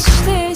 işte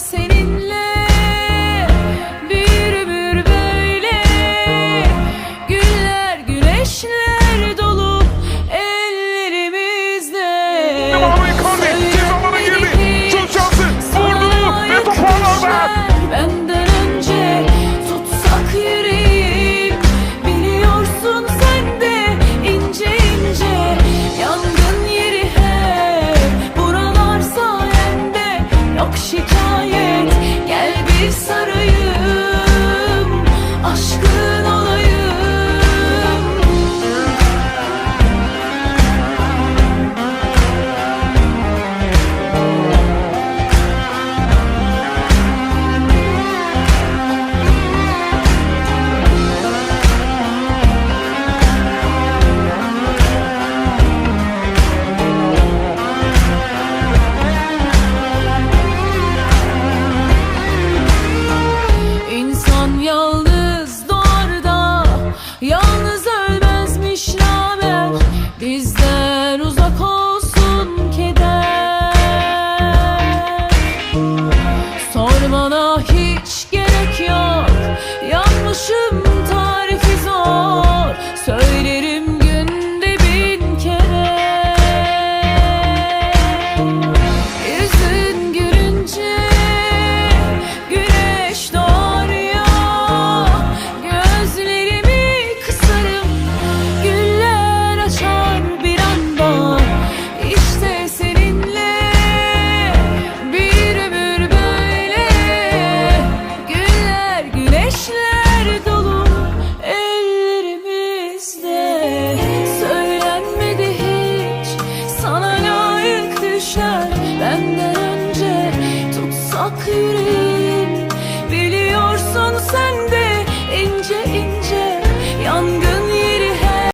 Yalnız ölmezmiş naber? Bizden uzak olsun keder. Sormana hiç gerek